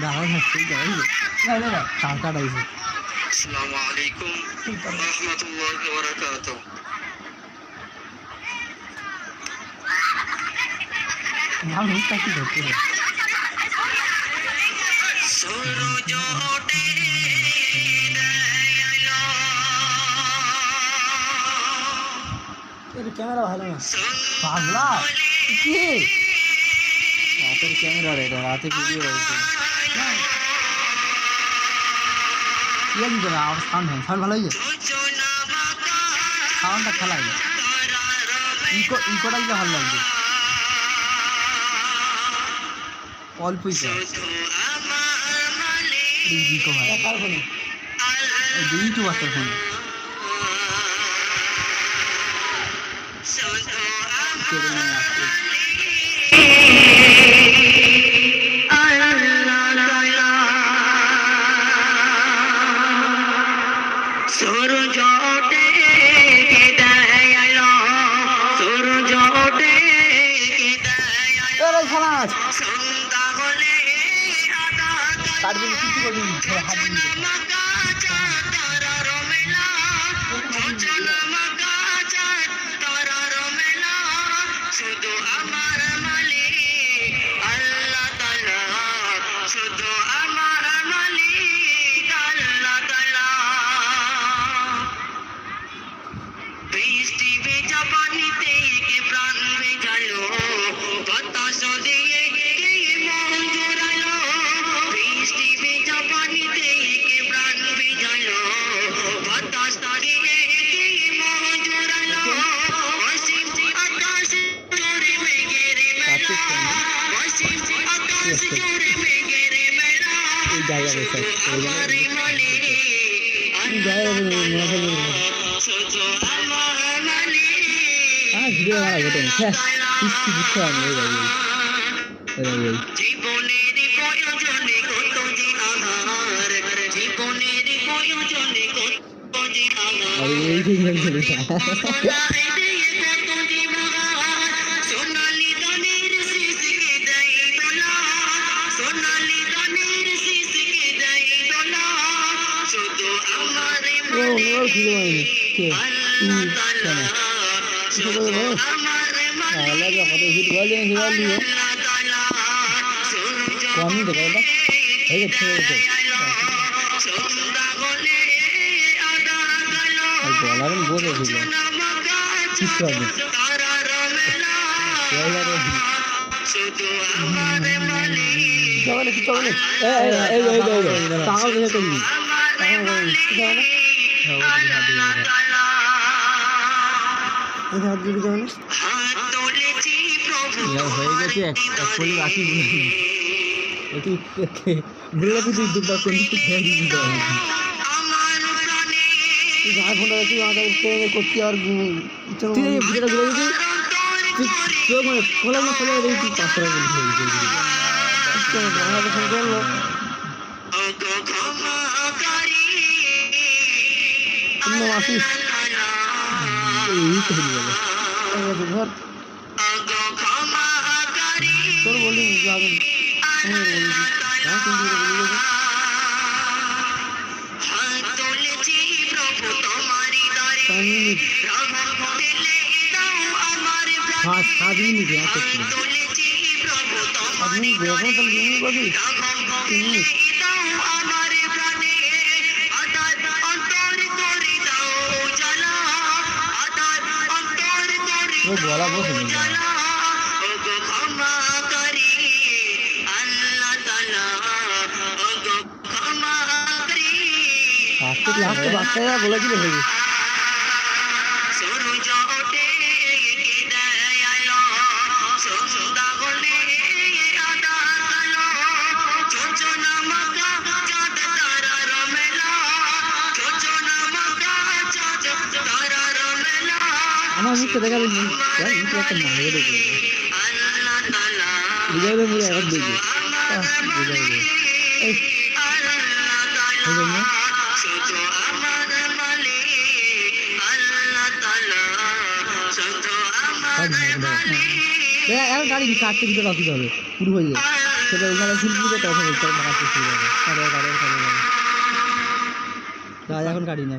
দাঁড়াই হাসছি দাঁড়াই কাল কাটাইছে করতে ক্যামেরা ভালো না পাগলা কি রাতের ক্যামেরা রে রাতে ভিডিও রয়েছে কি আছে তোরা আমার সাউন্ড হয় সাউন্ড ভালো হয়েছে সাউন্ডটা খেলাই ইকো ইকোটা দিলে ভালো লাগবে অল্পই তো ইকো হয় কার ফোনে। কেড়ে নিয়ে আসছে সূরজ ওঠে দয়ালো সূরজ ওঠে দয়ালো খালাস সন্ধ্যা হলে হাত জীবনের প্রয়োজনে কত যে আধার জীবনের প্রয়োজনে কত যে আধার খুঁজে পাইনি কে কমই তো কয়টা এই যে ছেড়ে দে আর গলার বসে ছিল কিচ্ছু হবে। গলার চলে এই এই এই এই টাকা দিয়ে করবি কি জানো এই হাত দিয়ে জানো হয়ে গেছে এক এক কোটি রাখি এটি বললে তুই দুটো কোন দিকে খেয়ে দিবি তো তুই আমাকে ট্রেনে করছি আর তুই এই ভিডিওটা ঘুরে দিবি? তুই তোর মানে খোলা না খোলা দেখি তুই পাঁচশো টাকা করে খেয়ে দিবি আমাকে ফোন করল তুমি আসিস এই তো হয়ে গেল ঘর তোর বলি যাবেন আমি বলি হ্যাঁ তুমি বলি পাঁচ মিনিট হ্যাঁ সাত মিনিট হ্যাঁ করছি সাত মিনিট এখন তাহলে দু মিনিট বাকি বলা বসে নি আজকে বাচ্চারা বলে দিলে হয়ে গেছে আমার মালিক আল্লাহ তাআলা শুধু আমার কাট না, কাট না। মালিক এখন গাড়ি কাটতে দিতে রাখতে হবে। পুরো হয়ে যাবে। সেটা ওইখানে শিল্পীতে তখন ওইটা মারাতে শুরু হবে। কারও কারও কারও কারও এখন না